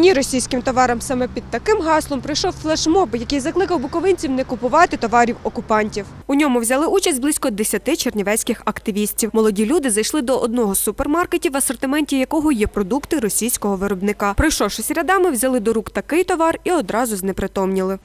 Ні російським товарам саме під таким гаслом прийшов флешмоб, який закликав буковинців не купувати товарів окупантів. У ньому взяли участь близько 10 чернівецьких активістів. Молоді люди зайшли до одного з супермаркетів, в асортименті якого є продукти російського виробника. Пройшовшись рядами, взяли до рук такий товар і одразу знепритомніли.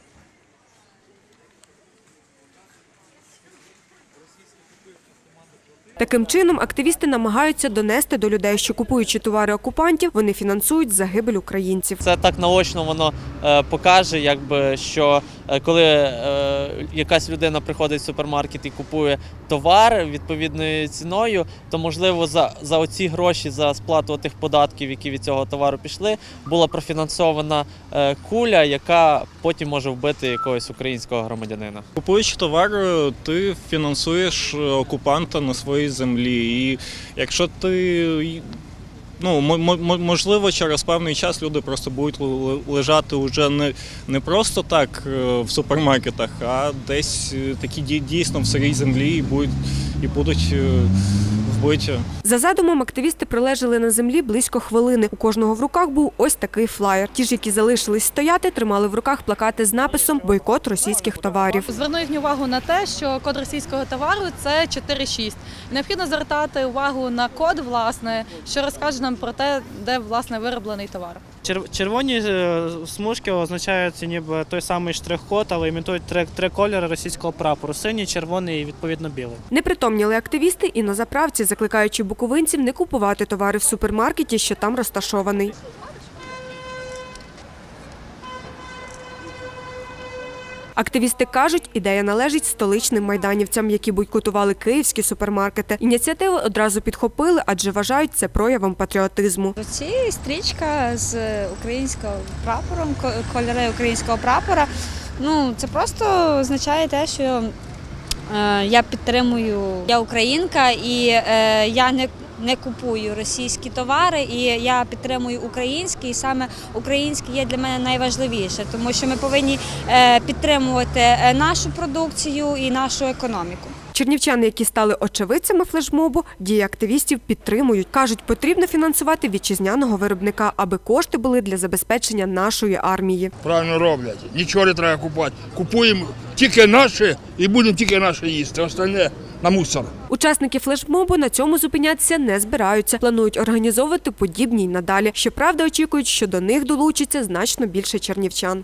Таким чином, активісти намагаються донести до людей, що купуючи товари окупантів, вони фінансують загибель українців. Це так наочно воно е, покаже, якби що е, коли е, якась людина приходить в супермаркет і купує товар відповідною ціною, то можливо за, за оці гроші за сплату тих податків, які від цього товару пішли, була профінансована куля, яка потім може вбити якогось українського громадянина. Купуючи товар, ти фінансуєш окупанта на своїй землі. І якщо ти. Ну, мо- мо- можливо, через певний час люди просто будуть лежати вже не, не просто так е, в супермаркетах, а десь е, такі дійсно в сирій землі і будуть, і будуть вбиті. За задумом, активісти пролежали на землі близько хвилини. У кожного в руках був ось такий флаєр. Ті ж, які залишились стояти, тримали в руках плакати з написом Бойкот російських товарів. Зверну їхню увагу на те, що код російського товару це 4.6. Необхідно звертати увагу на код, власне, що розкаже нам про те, де власне вироблений товар. Чер- Червоні е, смужки означають ніби той самий штрих-код, але імітують три, три кольори російського прапору: синій, червоний і відповідно білий. Непритомніли активісти і на заправці, закликаючи буковинців не купувати товари в супермаркеті, що там розташований. Активісти кажуть, ідея належить столичним майданівцям, які бойкотували київські супермаркети. Ініціативу одразу підхопили, адже вважають це проявом патріотизму. Ці стрічка з українським прапором, ко- кольори українського прапора. Ну це просто означає те, що е, я підтримую, я українка і е, я не. Не купую російські товари, і я підтримую українські, і саме українське є для мене найважливіше, тому що ми повинні е, підтримувати е, нашу продукцію і нашу економіку. Чернівчани, які стали очевидцями флешмобу, дії активістів підтримують. кажуть, потрібно фінансувати вітчизняного виробника, аби кошти були для забезпечення нашої армії. Правильно роблять. Нічого не треба купувати. Купуємо тільки наше і будемо тільки наше їсти. Остальне на мусор. Учасники флешмобу на цьому зупинятися не збираються. Планують організовувати подібні й надалі. Щоправда, очікують, що до них долучиться значно більше чернівчан.